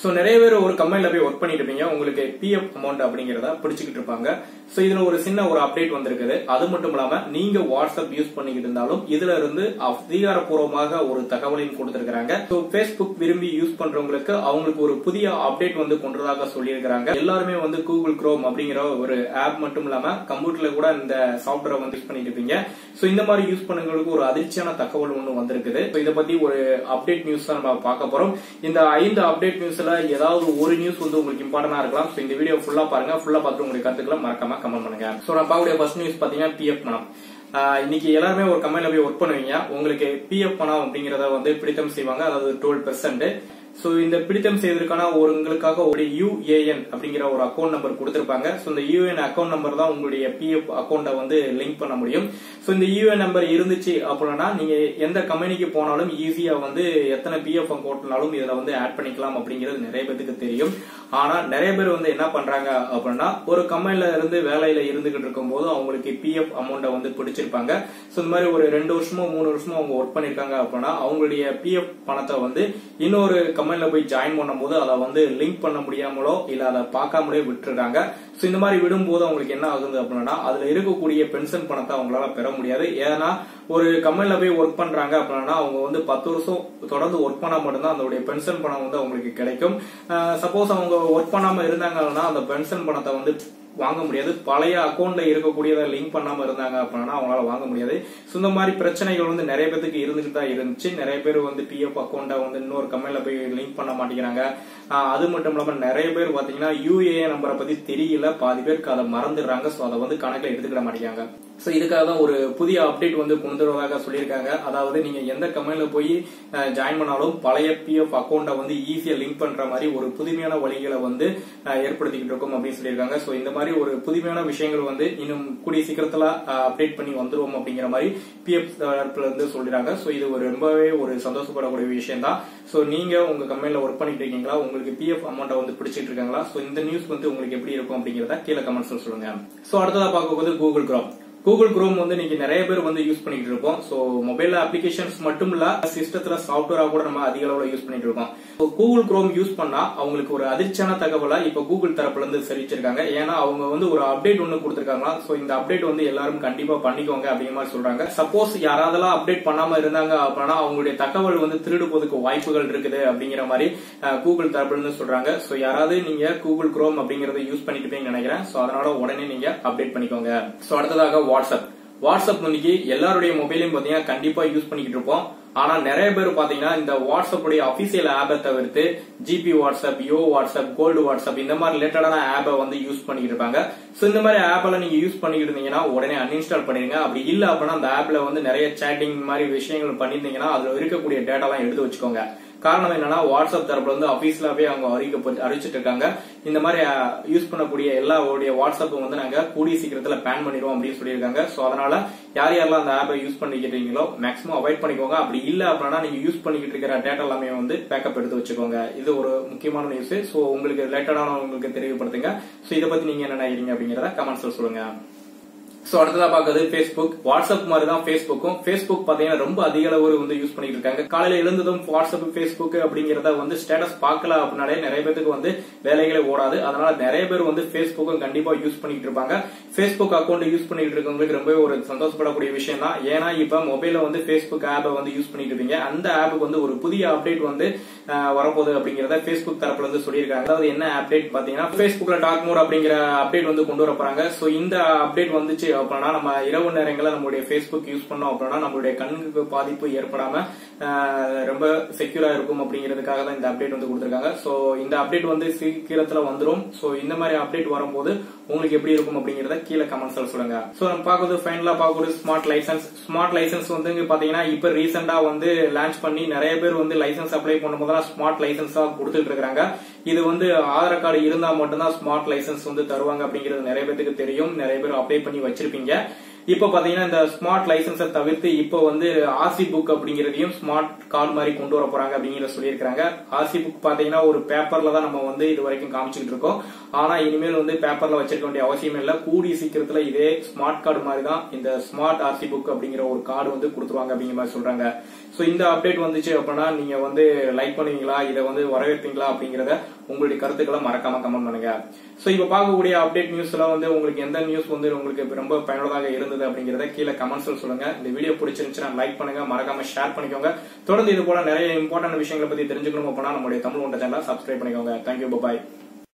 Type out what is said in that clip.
So நிறைய பேர் ஒரு கம்பெனியில் போய் ஒர்க் பண்ணிட்டு இருப்பீங்க. உங்களுக்கு பிஎஃப் அமௌண்ட் அப்படிங்கறத பிடிச்சிக்கிட்டு இருப்பாங்க. ஸோ இதில் ஒரு சின்ன ஒரு அப்டேட் வந்திருக்குது. அது மட்டும் இல்லாம நீங்க வாட்ஸ்அப் யூஸ் பண்ணிக்கிட்டு இருந்தாலும் இதுல இருந்து அதிகாரப்பூர்வமாக ஒரு தகவலையும் கொடுத்துருக்காங்க ஸோ ஃபேஸ்புக் விரும்பி யூஸ் பண்றவங்களுக்கு அவங்களுக்கு ஒரு புதிய அப்டேட் வந்து கொண்டதாக சொல்லியிருக்கிறாங்க. எல்லாருமே வந்து கூகுள் குரோம் அப்படிங்கிற ஒரு ஆப் மட்டும் இல்லாமல் கம்ப்யூட்டர்ல கூட இந்த சாஃப்ட்வேரை வந்து யூஸ் பண்ணிட்டு இருப்பீங்க. ஸோ இந்த மாதிரி யூஸ் பண்ணுங்களுக்கு ஒரு அதிர்ச்சியான தகவல் ஒன்று வந்திருக்குது. ஸோ இதை பத்தி ஒரு அப்டேட் நியூஸ் தான் நம்ம பார்க்க போறோம். இந்த ஐந்து அப்டேட் நியூஸ்ல ஏதாவது ஒரு நியூஸ் வந்து உங்களுக்கு இம்பார்ட்டன்டா இருக்கலாம். சோ இந்த வீடியோ ஃபுல்லா பாருங்க. ஃபுல்லா பார்த்து உங்களுக்கு கருத்துக்களை மறக்காம கமெண்ட் பண்ணுங்க. சோ நான் பார்க்கக்கூடிய ஃபர்ஸ்ட் நியூஸ் பாத்தீங்கன்னா பிஎஃப் பணம் ஆஹ் இன்னைக்கு எல்லாருமே ஒரு கம்பெனில போய் ஒர்க் பண்ணுவீங்க. உங்களுக்கு பிஎஃப் பணம் அப்படிங்கறத வந்து பிடித்தம் செய்வாங்க. அதாவது டுவெல் பெர்சென்ட் சோ இந்த பிடித்தம் செய்வதற்கான ஒரு உங்களுக்காக ஒரு யுஏஎன் அப்படிங்கிற ஒரு அக்கௌண்ட் நம்பர் கொடுத்திருப்பாங்க. சோ இந்த யுஏஎன் அக்கௌண்ட் நம்பர் தான் உங்களுடைய பிஎஃப் அக்கௌண்ட்டை வந்து லிங்க் பண்ண முடியும். சோ இந்த யுஏஎன் நம்பர் இருந்துச்சு அப்படின்னா நீங்க எந்த கம்பெனிக்கு போனாலும் ஈஸியா வந்து எத்தனை பிஎஃப் அக்கௌண்ட்னாலும் இதுல வந்து ஆட் பண்ணிக்கலாம் அப்படிங்கிறது நிறைய பேருக்கு தெரியும். ஆனா நிறைய பேர் வந்து என்ன பண்றாங்க அப்படின்னா ஒரு கம்பெனில இருந்து வேலையில இருந்துகிட்டு இருக்கும் போது அவங்களுக்கு பிஎஃப் அமௌண்ட்டை வந்து பிடிச்சிருப்பாங்க. சோ இந்த மாதிரி ஒரு ரெண்டு வருஷமோ மூணு வருஷமோ அவங்க ஒர்க் பண்ணிருக்காங்க அப்படின்னா அவங்களுடைய பிஎஃப் பணத்தை வந்து இன்னொரு கம்பெனியில் போய் ஜாயின் பண்ணும்போது அதை வந்து லிங்க் பண்ண முடியாமலோ இல்லை அதை பார்க்காமலே விட்டுறாங்க. ஸோ இந்த மாதிரி விடும்போது அவங்களுக்கு என்ன ஆகுது அப்படின்னா அதுல இருக்கக்கூடிய பென்ஷன் பணத்தை அவங்களால பெற முடியாது. ஏன்னா ஒரு கம்பெனில போய் ஒர்க் பண்றாங்க அப்படின்னா அவங்க வந்து பத்து வருஷம் தொடர்ந்து ஒர்க் பண்ணா மட்டும்தான் அதோடைய பென்ஷன் பணம் வந்து அவங்களுக்கு கிடைக்கும். சப்போஸ் அவங்க ஒர்க் பண்ணாம இருந்தாங்கன்னா அந்த பென்ஷன் பணத்தை வந்து வாங்க முடியாது. பழைய அக்கௌண்ட்ல இருக்கக்கூடியதை லிங்க் பண்ணாம இருந்தாங்க அப்படின்னா அவங்களால வாங்க முடியாது. ஸோ இந்த மாதிரி பிரச்சனைகள் வந்து நிறைய பேருக்கு இருந்துட்டு தான் இருந்துச்சு. நிறைய பேர் வந்து பிஎஃப் அக்கௌண்ட்டை வந்து இன்னொரு கம்பெனில போய் லிங்க் பண்ண மாட்டேங்கிறாங்க. அது மட்டும் இல்லாம நிறைய பேர் பாத்தீங்கன்னா யூஏஏ நம்பரை பத்தி தெரியல. பாதி பேருக்கு அதை மறந்துடுறாங்க. சோ அதை வந்து கணக்குல எடுத்துக்கிட மாட்டேங்கிறாங்க. ஸோ இதுக்காக தான் ஒரு புதிய அப்டேட் வந்து கொண்டு வருவதாக சொல்லியிருக்காங்க. அதாவது நீங்க எந்த கம்பெனில போய் ஜாயின் பண்ணாலும் பழைய பிஎஃப் அக்கௌண்ட்டை வந்து ஈஸியா லிங்க் பண்ற மாதிரி ஒரு புதுமையான வழிகளை வந்து ஏற்படுத்திக்கிட்டு இருக்கோம் அப்படின்னு சொல்லியிருக்காங்க. ஸோ இந்த மாதிரி ஒரு புதுமையான விஷயங்கள் வந்து இன்னும் கூடிய சீக்கிரத்துல அப்டேட் பண்ணி வந்துருவோம் அப்படிங்கிற மாதிரி பிஎஃப் தரப்புல இருந்து சொல்றாங்க ஸோ இது ஒரு ரொம்பவே ஒரு சந்தோஷப்படக்கூடிய விஷயம் தான் ஸோ நீங்க உங்க கம்பெனில ஒர்க் பண்ணிட்டு இருக்கீங்களா? உங்களுக்கு பிஎஃப் அமௌண்ட்டை வந்து பிடிச்சிட்டு இருக்காங்களா? ஸோ இந்த நியூஸ் வந்து உங்களுக்கு எப்படி இருக்கும் அப்படிங்கறத கீழே கமெண்ட்ஸ் சொல்லுங்க. ஸோ அடுத்ததா பார்க்க போது கூகுள் குரோம் கூகுள் குரோம் வந்து இன்னைக்கு நிறைய பேர் வந்து யூஸ் பண்ணிட்டு இருக்கோம். சோ மொபைல் அப்ளிகேஷன்ஸ் மட்டும் இல்ல சிஸ்டத்துல சாஃப்ட்வேரா கூட நம்ம அதிக அளவுல யூஸ் பண்ணிட்டு இருக்கோம். கூகுள் குரோம் யூஸ் பண்ணா அவங்களுக்கு ஒரு அதிர்ச்சியான தகவலை இப்போ கூகுள் தரப்புல இருந்து தெரிவிச்சிருக்காங்க. ஏன்னா அவங்க வந்து ஒரு அப்டேட் ஒன்னு கொடுத்துருக்காங்களா சோ இந்த அப்டேட் வந்து எல்லாரும் கண்டிப்பா பண்ணிக்கோங்க அப்படிங்கிற மாதிரி சொல்றாங்க. சப்போஸ் யாராவதெல்லாம் அப்டேட் பண்ணாம இருந்தாங்க அப்படின்னா அவங்களுடைய தகவல் வந்து திருடு போதுக்கு வாய்ப்புகள் இருக்குது அப்படிங்கிற மாதிரி கூகுள் தரப்புல இருந்து சொல்றாங்க. சோ யாராவது நீங்க கூகுள் குரோம் அப்படிங்கறத யூஸ் பண்ணிட்டு நினைக்கிறேன். சோ அதனால உடனே நீங்க அப்டேட் பண்ணிக்கோங்க. சோ அடுத்ததாக வாட்ஸ்அப் வாட்ஸ்அப் இன்னைக்கு எல்லாருடைய மொபைலையும் பாத்தீங்கன்னா கண்டிப்பா யூஸ் பண்ணிக்கிட்டு இருப்போம். ஆனா நிறைய பேர் பாத்தீங்கன்னா இந்த வாட்ஸ்அப் உடைய அபிஷியல் ஆப்பை தவிர்த்து ஜிபி வாட்ஸ்அப் யோ வாட்ஸ்அப் கோல்டு வாட்ஸ்அப் இந்த மாதிரி ரிலேட்டடான ஆப்பை வந்து யூஸ் பண்ணிக்கிட்டு இருப்பாங்க. சோ இந்த மாதிரி ஆப் நீங்க யூஸ் பண்ணிட்டு இருந்தீங்கன்னா உடனே அன்இன்ஸ்டால் பண்ணிருங்க. அப்படி இல்ல அப்படின்னா அந்த ஆப்ல வந்து நிறைய சேட்டிங் மாதிரி விஷயங்கள் பண்ணிருந்தீங்கன்னா அதுல இருக்கக்கூடிய டேட்டா எல்லாம் எடுத்து வச்சுக்கோங்க. காரணம் என்னன்னா வாட்ஸ்அப் தரப்புல வந்து அபிஷியலாவே அவங்க அறிவிக்க அறிவிச்சிட்டு இருக்காங்க இந்த மாதிரி யூஸ் பண்ணக்கூடிய எல்லாருடைய வாட்ஸ்அப் வந்து நாங்க கூடிய சீக்கிரத்துல பேன் பண்ணிடுவோம் அப்படின்னு சொல்லியிருக்காங்க. சோ அதனால யார் யாரெல்லாம் அந்த ஆப்பை யூஸ் பண்ணிக்கிறீங்களோ மேக்ஸிமம் அவாய்ட் பண்ணிக்கோங்க. அப்படி இல்ல அப்படின்னா நீங்க யூஸ் பண்ணிக்கிட்டு இருக்கிற டேட்டா எல்லாமே வந்து பேக்கப் எடுத்து வச்சுக்கோங்க. இது ஒரு முக்கியமான நியூஸ் சோ உங்களுக்கு ரிலேட்டடான உங்களுக்கு தெரியப்படுத்துங்க. சோ இதை பத்தி நீங்க என்ன நினைக்கிறீங்க அப்படிங்கறத கமெண்ட்ஸ்ல சொல்லுங்க. சோ அடுத்ததா பாக்குறது பேஸ்புக் வாட்ஸ்அப் மாதிரி தான் பேஸ்புக்கும் பேஸ்புக் பாத்தீங்கன்னா ரொம்ப அதிக அளவு வந்து யூஸ் பண்ணிட்டு இருக்காங்க. காலையில எழுந்ததும் வாட்ஸ்அப் பேஸ்புக் அப்படிங்கறத வந்து ஸ்டேட்டஸ் பார்க்கல அப்படின்னாலே நிறைய பேருக்கு வந்து வேலைகளே ஓடாது. அதனால நிறைய பேர் வந்து பேஸ்புக்கும் கண்டிப்பா யூஸ் பண்ணிட்டு இருப்பாங்க. பேஸ்புக் அக்கௌண்ட் யூஸ் பண்ணிட்டு இருக்கவங்களுக்கு ரொம்பவே ஒரு சந்தோஷப்படக்கூடிய விஷயம் தான் ஏன்னா இப்ப மொபைல வந்து பேஸ்புக் ஆப்பை வந்து யூஸ் பண்ணிட்டு இருப்பீங்க அந்த ஆப்புக்கு வந்து ஒரு புதிய அப்டேட் வந்து வரப்போகுது அப்படிங்கறத பேஸ்புக் தரப்புல இருந்து சொல்லியிருக்காங்க. அதாவது என்ன அப்டேட் பாத்தீங்கன்னா பேஸ்புக்ல டாக் மோட் அப்படிங்கிற அப்டேட் வந்து கொண்டு வர போறாங்க. சோ இந்த அப்டேட் வந்துச்சு அப்படின்னா நம்ம இரவு நேரங்களில் நம்மளுடைய ஃபேஸ்புக் யூஸ் பண்ணோம் அப்படின்னா நம்மளுடைய கண்ணுக்கு பாதிப்பு ஏற்படாம ரொம்ப செக்யூரா இருக்கும் அப்படிங்கிறதுக்காக தான் இந்த அப்டேட் வந்து கொடுத்துருக்காங்க. ஸோ இந்த அப்டேட் வந்து சீக்கிரத்துல வந்துடும் சோ இந்த மாதிரி அப்டேட் வரும்போது உங்களுக்கு எப்படி இருக்கும் அப்படிங்கறத கீழே கமெண்ட்ஸ்ல சொல்லுங்க. சோ நம்ம பார்க்கறது ஃபைனலா பார்க்கறது ஸ்மார்ட் லைசன்ஸ் ஸ்மார்ட் லைசன்ஸ் வந்து பாத்தீங்கன்னா இப்ப ரீசெண்டா வந்து லான்ச் பண்ணி நிறைய பேர் வந்து லைசன்ஸ் அப்ளை பண்ணும்போதெல்லாம் ஸ்மார்ட் லைசன்ஸா கொடுத்துட்டு இருக்காங்க இது வந்து ஆதார் கார்டு இருந்தா மட்டும்தான் ஸ்மார்ட் லைசன்ஸ் வந்து தருவாங்க அப்படிங்கிறது நிறைய பேருக்கு தெரியும். நிறைய பேர் அப்ளை பண்ணி வச்சிருப்பீங்க இப்போ பாத்தீங்கன்னா இந்த ஸ்மார்ட் லைசன்ஸை தவிர்த்து இப்போ வந்து ஆர்சி புக் அப்படிங்கறதையும் ஸ்மார்ட் கார்டு மாதிரி கொண்டு வர போறாங்க அப்படிங்கிற சொல்லியிருக்காங்க ஆர்சி புக் பாத்தீங்கன்னா ஒரு பேப்பர்ல தான் நம்ம வந்து இது வரைக்கும் காமிச்சுக்கிட்டு இருக்கோம். ஆனா இனிமேல் வந்து பேப்பர்ல வச்சிருக்க வேண்டிய அவசியம் இல்ல. கூடிய சீக்கிரத்துல இதே ஸ்மார்ட் கார்டு மாதிரி தான் இந்த ஸ்மார்ட் ஆர்சி புக் அப்படிங்கிற ஒரு கார்டு வந்து கொடுத்துருவாங்க அப்படிங்கிற மாதிரி சொல்றாங்க. சோ இந்த அப்டேட் வந்துச்சு அப்படின்னா நீங்க வந்து லைக் பண்ணுவீங்களா? இதை வந்து வரவேற்பீங்களா? அப்படிங்கறத உங்களுடைய கருத்துக்களை மறக்காம கமெண்ட் பண்ணுங்க. சோ இப்ப பார்க்கக்கூடிய அப்டேட் நியூஸ்ல வந்து உங்களுக்கு எந்த நியூஸ் வந்து உங்களுக்கு ரொம்ப பயனுள்ளதாக இருந்தது அப்படிங்கறத கீழே கமெண்ட்ஸ்ல சொல்லுங்க. இந்த வீடியோ பிடிச்சிருந்துச்சுன்னா லைக் பண்ணுங்க. மறக்காம ஷேர் பண்ணிக்கோங்க. தொடர்ந்து இது போல நிறைய இம்பார்ட்டன்ட் விஷயங்களை பத்தி தெரிஞ்சுக்கணும் அப்படின்னா நம்மளுடைய தமிழ் ஒன்ற சேனலை சப்ஸ்கிரைப் பண்ணிக்கோங்க. Thank you bye